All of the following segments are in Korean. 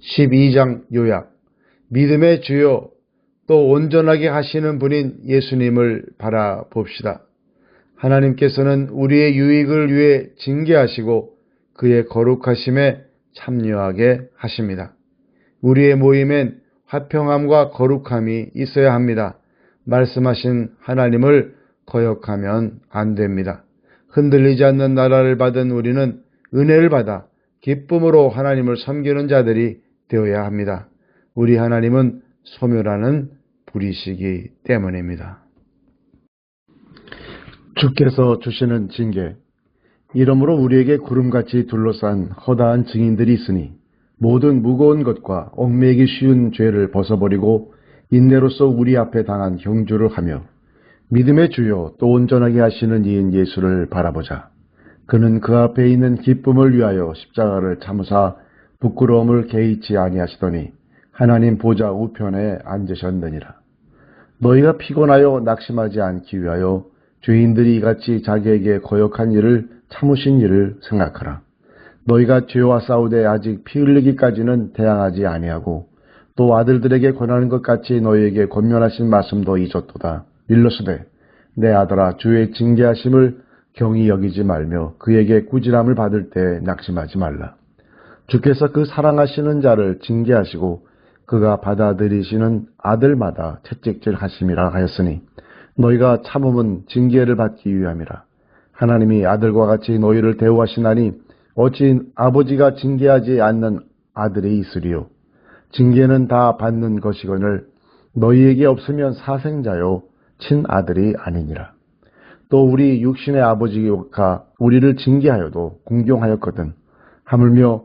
12장 요약 믿음의 주요 또 온전하게 하시는 분인 예수님을 바라봅시다. 하나님께서는 우리의 유익을 위해 징계하시고 그의 거룩하심에 참여하게 하십니다. 우리의 모임엔 화평함과 거룩함이 있어야 합니다. 말씀하신 하나님을 거역하면 안 됩니다. 흔들리지 않는 나라를 받은 우리는 은혜를 받아 기쁨으로 하나님을 섬기는 자들이 되어야 합니다. 우리 하나님은 소멸하는 불이시기 때문입니다. 주께서 주시는 징계 이러므로 우리에게 구름같이 둘러싼 허다한 증인들이 있으니 모든 무거운 것과 얽매기 쉬운 죄를 벗어버리고 인내로서 우리 앞에 당한 경주를 하며 믿음의 주요 또 온전하게 하시는 이인 예수를 바라보자. 그는 그 앞에 있는 기쁨을 위하여 십자가를 참으사 부끄러움을 개의치 아니하시더니 하나님 보좌 우편에 앉으셨느니라. 너희가 피곤하여 낙심하지 않기 위하여 죄인들이 이같이 자기에게 거역한 일을 참으신 일을 생각하라. 너희가 죄와 싸우되 아직 피 흘리기까지는 대항하지 아니하고 또 아들들에게 권하는 것 같이 너희에게 권면하신 말씀도 잊었도다. 일러스되 내 아들아 주의 징계하심을 경히 여기지 말며 그에게 꾸지람을 받을 때 낙심하지 말라. 주께서 그 사랑하시는 자를 징계하시고 그가 받아들이시는 아들마다 채찍질 하심이라 하였으니 너희가 참음은 징계를 받기 위함이라. 하나님이 아들과 같이 너희를 대우하시나니 어찌 아버지가 징계하지 않는 아들이 있으리요. 징계는 다 받는 것이거늘 너희에게 없으면 사생자요 친아들이 아니니라. 또 우리 육신의 아버지가 우리를 징계하여도 공경하였거든. 하물며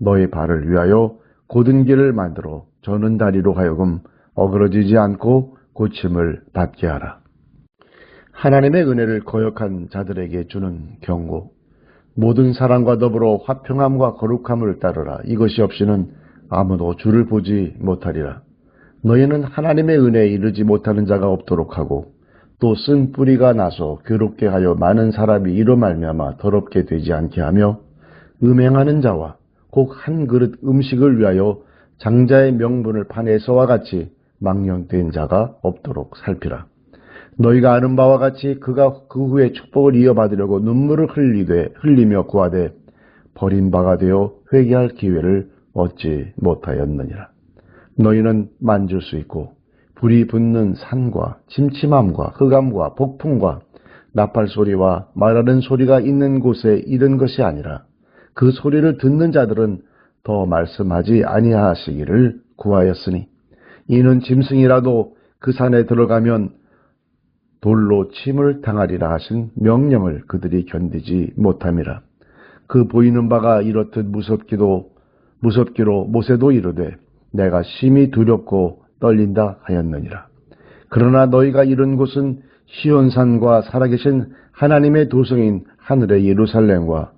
너의 발을 위하여 고든 길을 만들어 저는 다리로 하여금 어그러지지 않고 고침을 받게 하라. 하나님의 은혜를 거역한 자들에게 주는 경고. 모든 사랑과 더불어 화평함과 거룩함을 따르라. 이것이 없이는 아무도 주를 보지 못하리라. 너희는 하나님의 은혜에 이르지 못하는 자가 없도록 하고 또 쓴 뿌리가 나서 괴롭게 하여 많은 사람이 이로 말미암아 더럽게 되지 않게 하며 음행하는 자와 꼭한 그릇 음식을 위하여 장자의 명분을 판에서와 같이 망령된 자가 없도록 살피라. 너희가 아는 바와 같이 그가 그 후에 축복을 이어받으려고 눈물을 흘리되 흘리며 구하되 버린 바가 되어 회개할 기회를 얻지 못하였느니라. 너희는 만질 수 있고 불이 붙는 산과 침침함과 흑암과 폭풍과 나팔 소리와 말하는 소리가 있는 곳에 이른 것이 아니라 그 소리를 듣는 자들은 더 말씀하지 아니하시기를 구하였으니 이는 짐승이라도 그 산에 들어가면 돌로 침을 당하리라 하신 명령을 그들이 견디지 못함이라. 그 보이는 바가 이렇듯 무섭기도 무섭기로 모세도 이르되 내가 심히 두렵고 떨린다 하였느니라. 그러나 너희가 이른 곳은 시온산과 살아계신 하나님의 도성인 하늘의 예루살렘과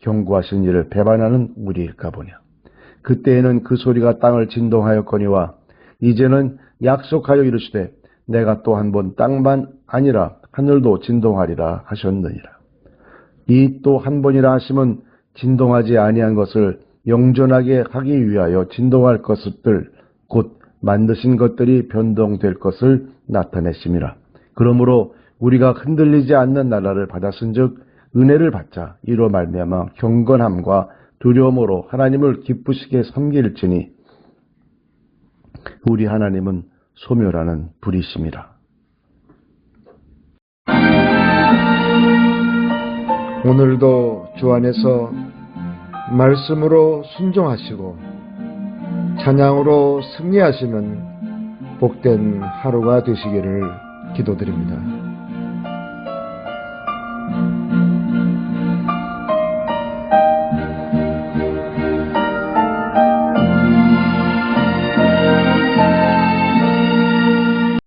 경고하신 일을 배반하는 우리일까 보냐. 그때에는 그 소리가 땅을 진동하였거니와 이제는 약속하여 이르시되 내가 또 한 번 땅만 아니라 하늘도 진동하리라 하셨느니라. 이 또 한 번이라 하심은 진동하지 아니한 것을 영존하게 하기 위하여 진동할 것들 곧 만드신 것들이 변동될 것을 나타내심이라. 그러므로 우리가 흔들리지 않는 나라를 받았은즉 은혜를 받자 이로 말미암아 경건함과 두려움으로 하나님을 기쁘시게 섬길지니 우리 하나님은 소멸하는 불이십니다. 오늘도 주 안에서 말씀으로 순종하시고 찬양으로 승리하시는 복된 하루가 되시기를 기도드립니다.